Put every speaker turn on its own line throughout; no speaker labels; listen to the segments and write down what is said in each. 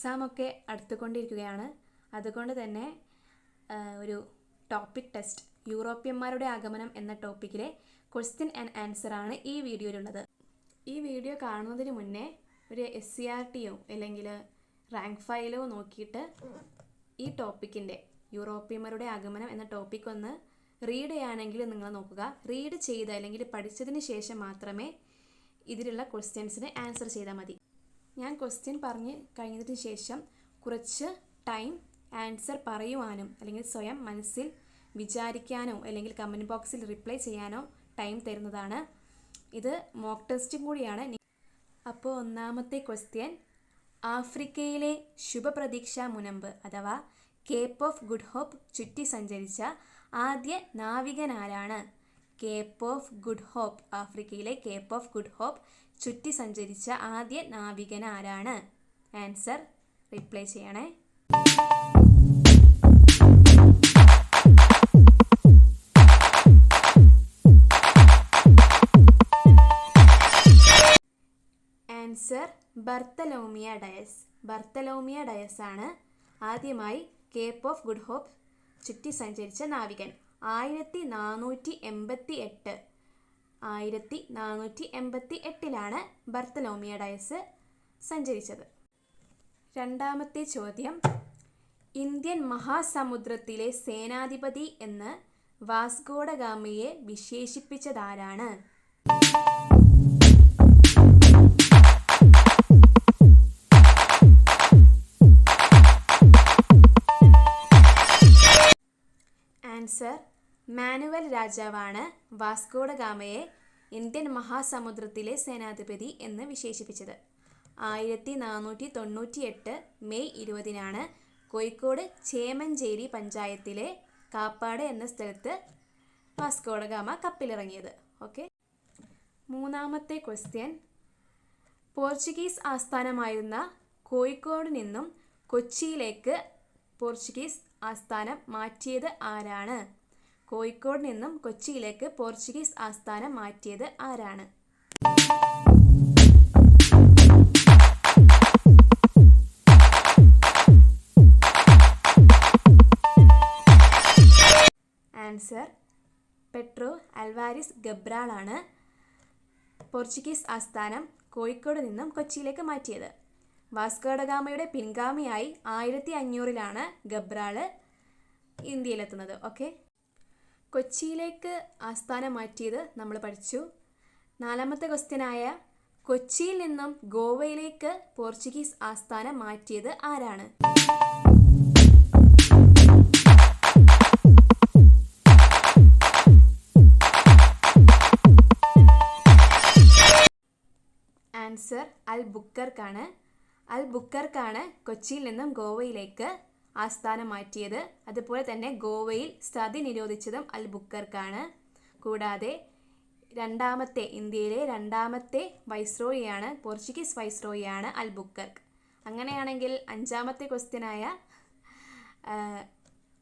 എക്സാമൊക്കെ അടുത്തുകൊണ്ടിരിക്കുകയാണ്. അതുകൊണ്ട് തന്നെ ഒരു ടോപ്പിക് ടെസ്റ്റ് യൂറോപ്യന്മാരുടെ ആഗമനം എന്ന ടോപ്പിക്കിലെ ക്വസ്റ്റ്യൻ ആൻഡ് ആൻസർ ആണ് ഈ വീഡിയോയിലുള്ളത്. ഈ വീഡിയോ കാണുന്നതിന് മുന്നേ ഒരു എസ് സി ആർ ടിയോ അല്ലെങ്കിൽ റാങ്ക് ഫയലോ നോക്കിയിട്ട് ഈ ടോപ്പിക്കിന്റെ യൂറോപ്യന്മാരുടെ ആഗമനം എന്ന ടോപ്പിക് ഒന്ന് റീഡ് ചെയ്യാനെങ്കിൽ നിങ്ങൾ നോക്കുക. റീഡ് ചെയ്ത് അല്ലെങ്കിൽ പഠിച്ചതിന് ശേഷം മാത്രമേ ഇതിലുള്ള ക്വസ്റ്റ്യൻസിന് ആൻസർ ചെയ്താൽ മതി. ഞാൻ ക്വസ്റ്റ്യൻ പറഞ്ഞ് കഴിഞ്ഞതിന് ശേഷം കുറച്ച് ടൈം ആൻസർ പറയുവാനും അല്ലെങ്കിൽ സ്വയം മനസ്സിൽ വിചാരിക്കാനോ അല്ലെങ്കിൽ കമന്റ് ബോക്സിൽ റിപ്ലൈ ചെയ്യാനോ ടൈം തരുന്നതാണ്. ഇത് മോക്ക് ടെസ്റ്റും കൂടിയാണ്. അപ്പോൾ ഒന്നാമത്തെ ക്വസ്റ്റ്യൻ ആഫ്രിക്കയിലെ ശുഭപ്രതീക്ഷ മുനമ്പ് അഥവാ കേപ്പ് ഓഫ് ഗുഡ് ഹോപ്പ് ചുറ്റി സഞ്ചരിച്ച ആദ്യ നാവികനാരാണ് കേപ്പ് ഓഫ് ഗുഡ് ഹോപ്പ് ആഫ്രിക്കയിലെ കേപ്പ് ഓഫ് ഗുഡ് ഹോപ്പ് ചുറ്റി സഞ്ചരിച്ച ആദ്യ നാവികൻ ആരാണ്? ആൻസർ റിപ്ലൈ ചെയ്യണേ. Answer Bartolomeu Dias Bartolomeu Dias ആണ് ആദ്യമായി കേപ്പ് ഓഫ് ഗുഡ് ഹോപ്പ് ചുറ്റി സഞ്ചരിച്ച നാവികൻ. ആയിരത്തി നാനൂറ്റി എൺപത്തി എട്ട് ആയിരത്തി നാനൂറ്റി എൺപത്തി എട്ടിലാണ് ബർത്തലോമിയ ഡയസ് സഞ്ചരിച്ചത്. രണ്ടാമത്തെ ചോദ്യം. ഇന്ത്യൻ മഹാസമുദ്രത്തിലെ സേനാധിപതി എന്ന് വാസ്കോഡഗാമയെ വിശേഷിപ്പിച്ചതാരാണ്? ആൻസർ മാനുവൽ രാജാവാണ് വാസ്കോഡ ഗാമയെ ഇന്ത്യൻ മഹാസമുദ്രത്തിലെ സേനാധിപതി എന്ന് വിശേഷിപ്പിച്ചത്. ആയിരത്തി നാനൂറ്റി തൊണ്ണൂറ്റി എട്ട് മെയ് ഇരുപതിനാണ് കോഴിക്കോട് ചേമഞ്ചേരി പഞ്ചായത്തിലെ കാപ്പാട് എന്ന സ്ഥലത്ത് Vasco da Vasco da Gama കപ്പിലിറങ്ങിയത്. Okay. മൂന്നാമത്തെ ക്വസ്റ്റ്യൻ. പോർച്ചുഗീസ് ആസ്ഥാനമായിരുന്ന കോഴിക്കോട് നിന്നും കൊച്ചിയിലേക്ക് പോർച്ചുഗീസ് ആസ്ഥാനം മാറ്റിയത് ആരാണ്? കോഴിക്കോട് നിന്നും കൊച്ചിയിലേക്ക് പോർച്ചുഗീസ് ആസ്ഥാനം മാറ്റിയത് ആരാണ്? ആൻസർ പെട്രോ അൽവാരിസ് ഗബ്രാളാണ് പോർച്ചുഗീസ് ആസ്ഥാനം കോഴിക്കോട് നിന്നും കൊച്ചിയിലേക്ക് മാറ്റിയത്. വാസ്കോഡഗാമയുടെ പിൻഗാമിയായി ആയിരത്തി അഞ്ഞൂറിലാണ് ഗബ്രാൾ ഇന്ത്യയിലെത്തുന്നത്. ഓക്കെ? കൊച്ചിയിലേക്ക് ആസ്ഥാനം മാറ്റിയത് നമ്മൾ പഠിച്ചു. നാലാമത്തെ ക്വസ്റ്റ്യനായ കൊച്ചിയിൽ നിന്നും ഗോവയിലേക്ക് പോർച്ചുഗീസ് ആസ്ഥാനം മാറ്റിയത് ആരാണ്? ആൻസർ അൽ ബുക്കർക്കാണ് അൽ ബുക്കർക്കാണ് കൊച്ചിയിൽ നിന്നും ഗോവയിലേക്ക് ആസ്ഥാനം മാറ്റിയത്. അതുപോലെ തന്നെ ഗോവയിൽ സതി നിരോധിച്ചതും അൽ ബുക്കർക്കാണ് കൂടാതെ രണ്ടാമത്തെ ഇന്ത്യയിലെ രണ്ടാമത്തെ വൈസ്രോയിയാണ് പോർച്ചുഗീസ് വൈസ്രോയിയാണ് അൽ ബുക്കർക്ക് അങ്ങനെയാണെങ്കിൽ അഞ്ചാമത്തെ ക്വസ്റ്റ്യനായ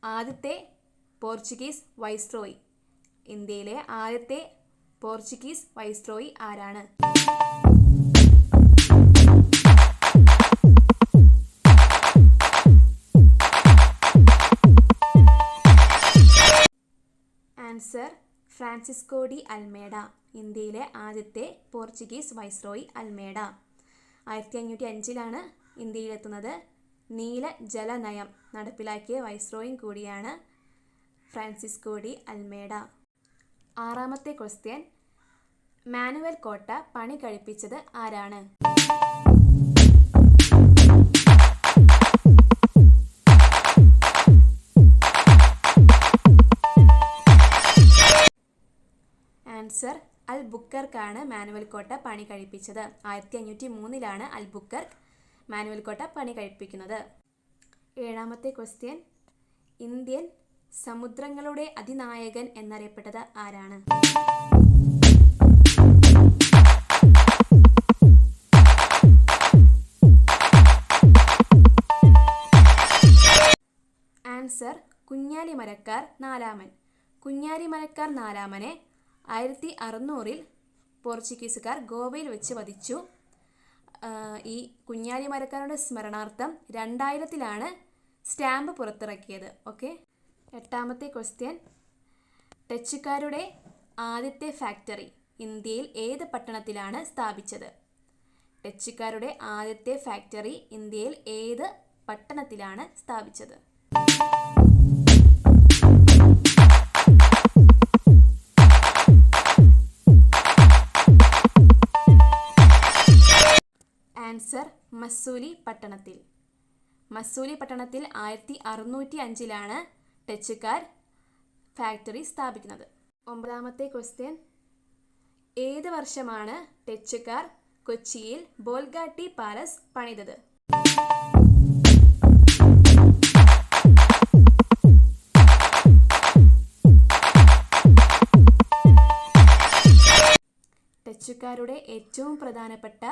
ആദ്യത്തെ പോർച്ചുഗീസ് വൈസ്രോയി. ഇന്ത്യയിലെ ആദ്യത്തെ പോർച്ചുഗീസ് വൈസ്രോയി ആരാണ്? ഫ്രാൻസിസ്കോ ഡി അൽമേഡ ഇന്ത്യയിലെ ആദ്യത്തെ പോർച്ചുഗീസ് വൈസ്രോയി അൽമേഡ. ആയിരത്തി അഞ്ഞൂറ്റി അഞ്ചിലാണ് ഇന്ത്യയിലെത്തുന്നത്. നീല ജലനയം നടപ്പിലാക്കിയ വൈസ്രോയും കൂടിയാണ് ഫ്രാൻസിസ്കോ ഡി അൽമേഡ. ആറാമത്തെ ക്വസ്റ്റ്യൻ മാനുവൽ കോട്ട പണി കഴിപ്പിച്ചത് ആരാണ്? ആൻസർ അൽ ബുക്കർക്കാണ് മാനുവൽ കോട്ട പണി കഴിപ്പിച്ചത്. ആയിരത്തി അഞ്ഞൂറ്റി മൂന്നിലാണ് അൽ ബുക്കർ മാനുവൽ കോട്ട പണി കഴിപ്പിക്കുന്നത്. ഏഴാമത്തെ ക്വസ്റ്റ്യൻ ഇന്ത്യൻ സമുദ്രങ്ങളുടെ അതിനായകൻ എന്നറിയപ്പെട്ടത് ആരാണ്? ആൻസർ കുഞ്ഞാലി മരക്കാർ നാലാമൻ. കുഞ്ഞാലി മരക്കാർ നാലാമനെ ആയിരത്തി അറുന്നൂറിൽ പോർച്ചുഗീസുകാർ ഗോവയിൽ വെച്ച് വധിച്ചു. ഈ കുഞ്ഞാലി മരക്കാരുടെ സ്മരണാർത്ഥം രണ്ടായിരത്തിലാണ് സ്റ്റാമ്പ് പുറത്തിറക്കിയത്. ഓക്കെ? എട്ടാമത്തെ ക്വസ്റ്റ്യൻ. ഡച്ചുകാരുടെ ആദ്യത്തെ ഫാക്ടറി ഇന്ത്യയിൽ ഏത് പട്ടണത്തിലാണ് സ്ഥാപിച്ചത്? ഡച്ചുകാരുടെ ആദ്യത്തെ ഫാക്ടറി ഇന്ത്യയിൽ ഏത് പട്ടണത്തിലാണ് സ്ഥാപിച്ചത്? ആൻസർ മസ്സൂലി പട്ടണത്തിൽ. മസ്സൂലി പട്ടണത്തിൽ ആയിരത്തി അറുന്നൂറ്റി അഞ്ചിലാണ് ഡച്ചുകാർ ഫാക്ടറി സ്ഥാപിക്കുന്നത്. ഒമ്പതാമത്തെ ക്വസ്റ്റ്യൻ. ഏത് വർഷമാണ് ടച്ചുകാർ കൊച്ചിയിൽ ബോൽഗാട്ടി പാലസ് പണിതത്? ടച്ചുകാരുടെ ഏറ്റവും പ്രധാനപ്പെട്ട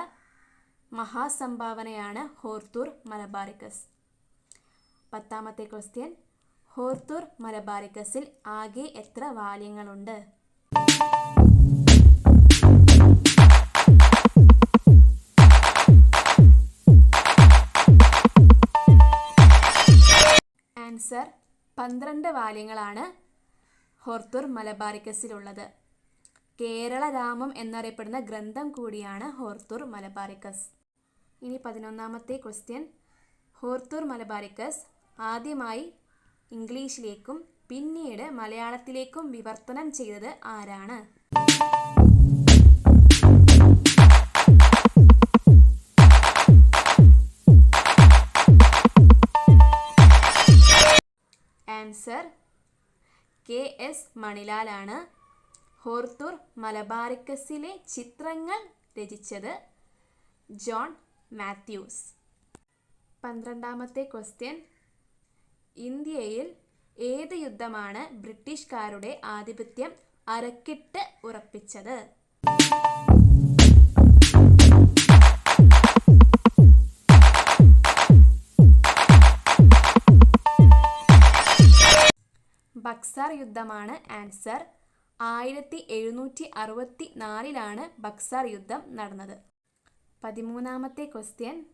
മഹാസംഭാവനയാണ് ഹോർത്തൂർ മലബാറിക്കസ്. പത്താമത്തെ ക്വസ്റ്റ്യൻ ഹോർത്തൂർ മലബാറിക്കസിൽ ആകെ എത്ര വാല്യങ്ങളുണ്ട്? ആൻസർ പന്ത്രണ്ട് വാല്യങ്ങളാണ് ഹോർത്തൂർ മലബാറിക്കസിലുള്ളത്. കേരള രാമം എന്നറിയപ്പെടുന്ന ഗ്രന്ഥം കൂടിയാണ് ഹോർത്തൂർ മലബാറിക്കസ്. ഇനി പതിനൊന്നാമത്തെ ക്വസ്റ്റ്യൻ ഹോർത്തൂർ മലബാരിക്കസ് ആദ്യമായി ഇംഗ്ലീഷിലേക്കും പിന്നീട് മലയാളത്തിലേക്കും വിവർത്തനം ചെയ്തത് ആരാണ്? ആൻസർ കെ എസ് മണിലാലാണ് ഹോർത്തൂർ മലബാറിക്കസിലെ ചിത്രങ്ങൾ രചിച്ചത് ജോൺ മാത്യൂസ്. പന്ത്രണ്ടാമത്തെ ക്വസ്റ്റ്യൻ. ഇന്ത്യയിൽ ഏത് യുദ്ധമാണ് ബ്രിട്ടീഷുകാരുടെ ആധിപത്യം അരക്കിട്ട് ഉറപ്പിച്ചത്? ബക്സർ യുദ്ധമാണ് ആൻസർ. ആയിരത്തി എഴുന്നൂറ്റി അറുപത്തി നാലിലാണ് ബക്സാർ യുദ്ധം നടന്നത്. പതിമൂന്നാമത്തെ ക്വസ്റ്റ്യൻ.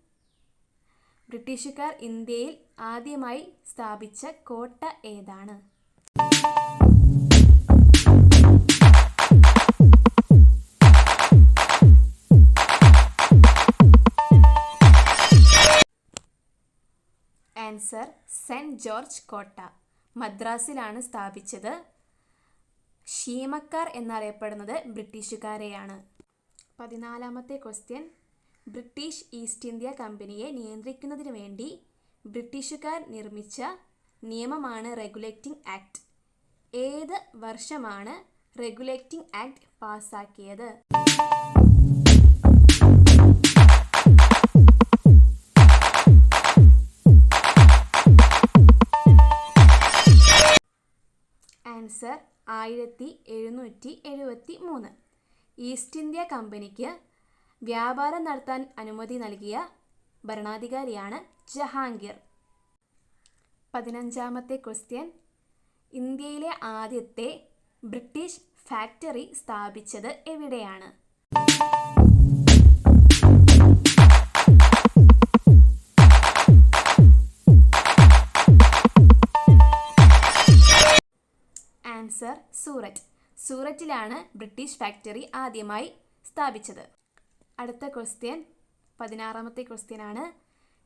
ബ്രിട്ടീഷുകാർ ഇന്ത്യയിൽ ആദ്യമായി സ്ഥാപിച്ച കോട്ട ഏതാണ്? ആൻസർ സെന്റ് ജോർജ് കോട്ട. മദ്രാസിലാണ് സ്ഥാപിച്ചത്. ഷീമക്കാർ എന്നറിയപ്പെടുന്നത് ബ്രിട്ടീഷുകാരെയാണ്. പതിനാലാമത്തെ ക്വസ്റ്റ്യൻ. ബ്രിട്ടീഷ് ഈസ്റ്റ് ഇന്ത്യ കമ്പനിയെ നിയന്ത്രിക്കുന്നതിന് വേണ്ടി ബ്രിട്ടീഷുകാർ നിർമ്മിച്ച നിയമമാണ് റെഗുലേറ്റിംഗ് ആക്ട്. ഏത് വർഷമാണ് റെഗുലേറ്റിംഗ് ആക്ട് പാസാക്കിയത് ആൻസർ ആയിരത്തി എഴുന്നൂറ്റി എഴുപത്തി മൂന്ന്. ഈസ്റ്റ് ഇന്ത്യ കമ്പനിക്ക് വ്യാപാരം നടത്താൻ അനുമതി നൽകിയ ഭരണാധികാരിയാണ് ജഹാംഗീർ. പതിനഞ്ചാമത്തെ ക്വസ്റ്റ്യൻ. ഇന്ത്യയിലെ ആദ്യത്തെ ബ്രിട്ടീഷ് ഫാക്ടറി സ്ഥാപിച്ചത് എവിടെയാണ്? ആൻസർ സൂററ്റ്. സൂററ്റിലാണ് ബ്രിട്ടീഷ് ഫാക്ടറി ആദ്യമായി സ്ഥാപിച്ചത്. അടുത്ത ക്വസ്റ്റ്യൻ പതിനാറാമത്തെ ക്വസ്റ്റ്യൻ ആണ്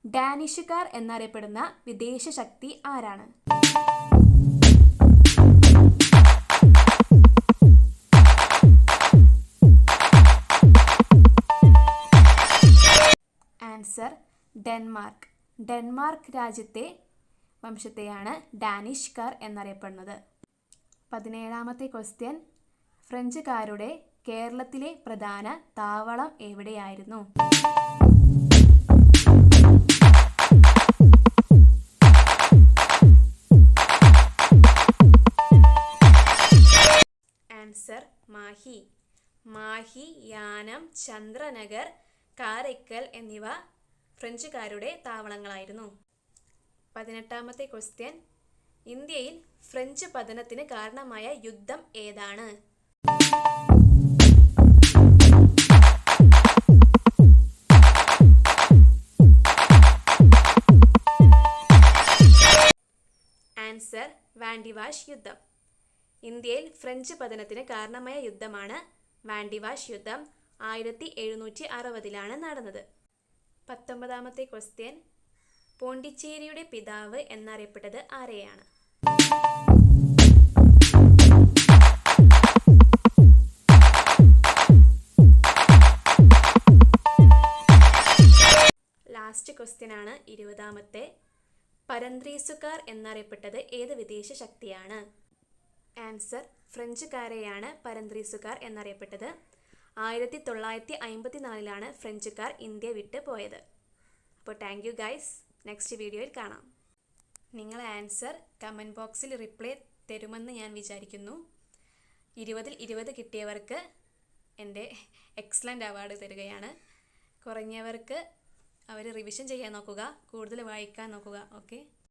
ഡാനിഷുകാർ എന്നറിയപ്പെടുന്ന വിദേശ ശക്തി ആരാണ്? Answer Denmark. ഡെൻമാർക്ക് രാജ്യത്തെ വംശത്തെയാണ് ഡാനിഷ്കാർ എന്നറിയപ്പെടുന്നത്. പതിനേഴാമത്തെ ക്വസ്റ്റ്യൻ ഫ്രഞ്ചുകാരുടെ കേരളത്തിലെ പ്രധാന താവളം എവിടെയായിരുന്നു? ആൻസർ മാഹി. മാഹി യാനം ചന്ദ്രനഗർ കാരയ്ക്കൽ എന്നിവ ഫ്രഞ്ചുകാരുടെ താവളങ്ങളായിരുന്നു. പതിനെട്ടാമത്തെ ക്വസ്റ്റ്യൻ ഇന്ത്യയിൽ ഫ്രഞ്ച് പതനത്തിന് കാരണമായ യുദ്ധം ഏതാണ്? വാൻഡിവാഷ് യുദ്ധം. ഇന്ത്യയിൽ ഫ്രഞ്ച് പതനത്തിന് കാരണമായ യുദ്ധമാണ് വാൻഡിവാഷ് യുദ്ധം ആയിരത്തി എഴുന്നൂറ്റി അറുപതിലാണ് നടന്നത്. പത്തൊമ്പതാമത്തെ ക്വസ്റ്റ്യൻ പോണ്ടിച്ചേരിയുടെ പിതാവ് എന്നറിയപ്പെട്ടത് ആരെയാണ്? ലാസ്റ്റ് ക്വസ്റ്റ്യൻ ആണ് ഇരുപതാമത്തെ. പരന്ത്രീസുകാർ എന്നറിയപ്പെട്ടത് ഏത് വിദേശ ശക്തിയാണ്? ആൻസർ ഫ്രഞ്ചുകാരെയാണ് പരന്ത്രീസുകാർ എന്നറിയപ്പെട്ടത്. ആയിരത്തി തൊള്ളായിരത്തി അമ്പത്തിനാലിലാണ് ഫ്രഞ്ചുകാർ ഇന്ത്യ വിട്ട് പോയത്. അപ്പോൾ താങ്ക് യു ഗൈസ് നെക്സ്റ്റ് വീഡിയോയിൽ കാണാം. നിങ്ങൾ ആൻസർ കമന്റ് ബോക്സിൽ റിപ്ലൈ തരുമെന്ന് ഞാൻ വിചാരിക്കുന്നു. ഇരുപതിൽ ഇരുപത് കിട്ടിയവർക്ക് എന്റെ എക്സലന്റ് അവാർഡ് തരികയാണ്. കുറഞ്ഞവർക്ക് അവർ റിവിഷൻ ചെയ്യാൻ നോക്കുക കൂടുതൽ വായിക്കാൻ നോക്കുക ഓക്കെ